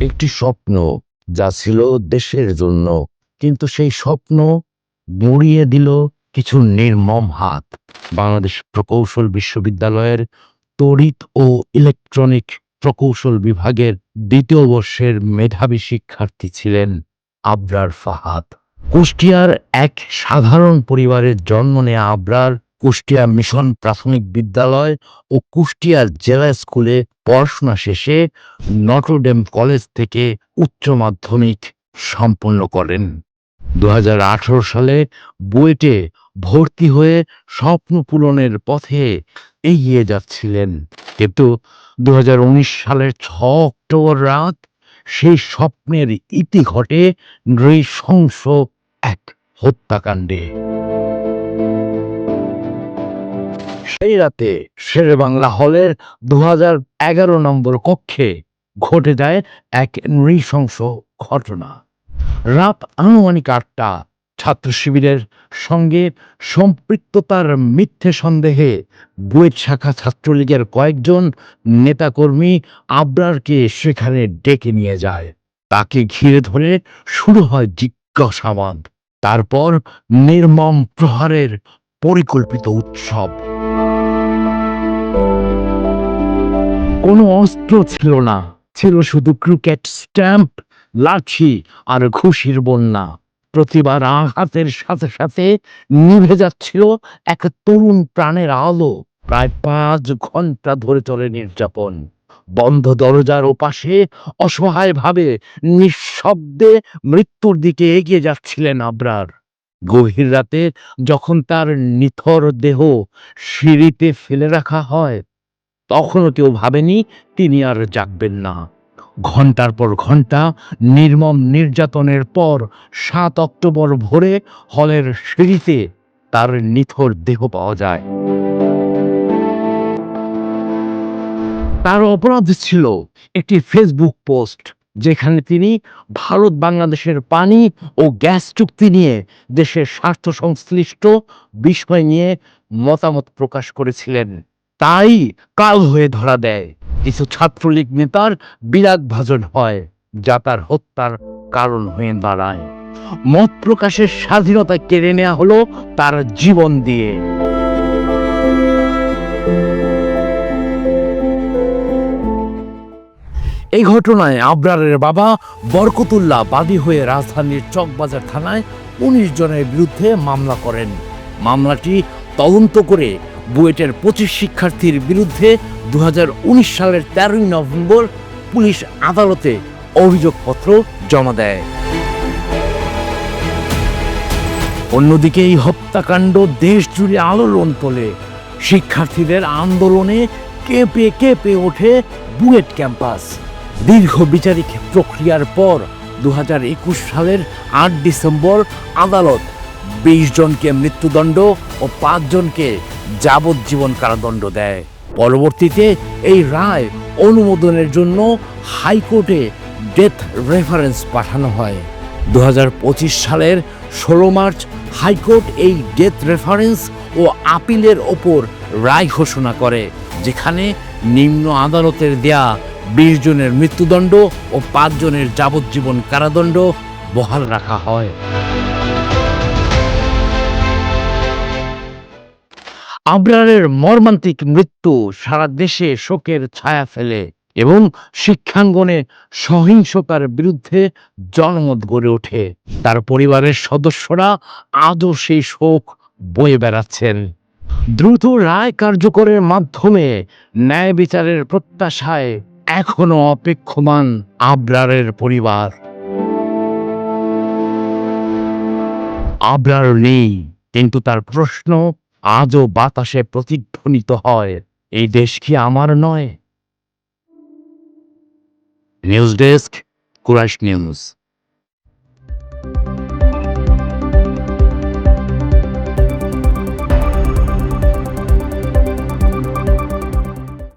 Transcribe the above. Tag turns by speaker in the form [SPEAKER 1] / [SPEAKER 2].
[SPEAKER 1] একটি স্বপ্ন যা ছিল দেশের জন্য, কিন্তু সেই স্বপ্ন মুড়িয়ে দিল কিছু নির্মম হাত। বাংলাদেশ প্রকৌশল বিশ্ববিদ্যালয়ের তড়িৎ ও ইলেকট্রনিক প্রকৌশল বিভাগের দ্বিতীয় বর্ষের মেধাবী শিক্ষার্থী ছিলেন আবরার ফাহাদ। কুষ্টিয়ার এক সাধারণ পরিবারের জন্ম নেয়া আবরার কুষ্টিয়া মিশন প্রাথমিক বিদ্যালয় ও কুষ্টিয়া জেলা স্কুলে পড়াশোনা শেষে নটরডেম কলেজ থেকে উচ্চ মাধ্যমিক সম্পন্ন করেন। দু হাজার আঠারো সালে বুয়েটে ভর্তি হয়ে স্বপ্ন পূরণের পথে এগিয়ে যাচ্ছিলেন। কিন্তু দু হাজার উনিশ সালের ছ অক্টোবর রাত সেই স্বপ্নের ইতি ঘটে নৃশংস এক হত্যাকাণ্ডে। সেই রাতে শেরে বাংলা হলের দু এগারো নম্বর কক্ষে ঘটে যায় এক নৃশংস ঘটনা। রাত আনুমানিক আটটা ছাত্র শিবিরের সঙ্গে সম্পৃক্ততার মিথ্যে সন্দেহে বুয়েট শাখা ছাত্রলীগের কয়েকজন নেতাকর্মী আবরারকে সেখানে ডেকে নিয়ে যায়। তাকে ঘিরে ধরে শুরু হয় জিজ্ঞাসাবাদ। তারপর নির্মম প্রহারের পরিকল্পিত উৎসব। কোনো অস্ত্র ছিল না। ছিল শুধু ক্রিকেট স্ট্যাম্প, লাঠি আর ঘুষির বন্যা। প্রতিবার আঘাতের সাথে সাথে নিভে যাচ্ছিল এক তরুণ প্রাণের আলো। প্রায় পাঁচ ঘণ্টা ধরে চলে নির্যাতন। বন্ধ দরজার ওপাশে অসহায়ভাবে, নিঃশব্দে মৃত্যুর দিকে এগিয়ে যাচ্ছিলেন আবরার। গভীর রাতে যখন তার নিথর দেহ সিঁড়িতে ফেলে রাখা হয় তখনও কেউ ভাবেনি তিনি আর জাগবেন না। ঘণ্টার পর ঘণ্টা নির্মম নির্যাতনের পর সাত অক্টোবর ভোরে হলের সিঁড়িতে তার নিথর দেহ পাওয়া যায়। তার অপরাধ ছিল একটি ফেসবুক পোস্ট, যেখানে তিনি ভারত, বাংলাদেশের পানি ও গ্যাস চুক্তি নিয়ে দেশের স্বার্থ সংশ্লিষ্ট বিষয় নিয়ে মতামত প্রকাশ করেছিলেন। তাই কাল হয়ে ধরা দেয়। কিছু ছাত্রলীগ নেতার বিরাট ভাজন হয়, যা তার হত্যার কারণ হয়ে দাঁড়ায়। মত প্রকাশের স্বাধীনতা কেড়ে নেওয়া হলো তার জীবন দিয়ে। এই ঘটনায় আবরারের বাবা বরকতুল্লাহ বাদী হয়ে রাজধানীর চকবাজার থানায় উনিশ জনের বিরুদ্ধে মামলা করেন। মামলাটি তদন্ত করে বুয়েটের পঁচিশ শিক্ষার্থীর বিরুদ্ধে দু হাজার উনিশ সালের তেরোই নভেম্বর পুলিশ আদালতে অভিযোগপত্র জমা দেয়। অন্যদিকে এই হত্যাকাণ্ড দেশ জুড়ে আলোড়ন তোলে। শিক্ষার্থীদের আন্দোলনে কেঁপে কেঁপে ওঠে বুয়েট ক্যাম্পাস। দীর্ঘ বিচারিক প্রক্রিয়ার পর দু হাজার একুশ সালের আট ডিসেম্বর আদালত বিশ জনকে মৃত্যুদণ্ড ও পাঁচজনকে যাবজ্জীবন কারাদণ্ড দেয়। পরবর্তীতে এই রায় অনুমোদনের জন্য হাইকোর্টে ডেথ রেফারেন্স পাঠানো হয়। দুহাজার পঁচিশ সালের ষোলো মার্চ হাইকোর্ট এই ডেথ রেফারেন্স ও আপিলের ওপর রায় ঘোষণা করে, যেখানে নিম্ন আদালতের দেয়া বিশ জনের মৃত্যুদণ্ড ও পাঁচ জনের যাবজ্জীবন কারাদণ্ড বহাল রাখা হয়। আবরারের মর্মান্তিক মৃত্যু সারা দেশে শোকের ছায়া ফেলে এবং শিক্ষাঙ্গনে সহিংসতার বিরুদ্ধে জনমত গড়ে ওঠে। তার পরিবারের সদস্যরা আজও সেই শোক বয়ে বেড়াচ্ছেন। দ্রুত রায় কার্যকরের মাধ্যমে ন্যায় বিচারের প্রত্যাশায় এখনও অপেক্ষমান আবরারের পরিবার। আবরার নেই, কিন্তু তার প্রশ্ন আজও বাতাসে প্রতিধ্বনিত হয়। এই দেশ কি আমার নয়? News desk Quraish news.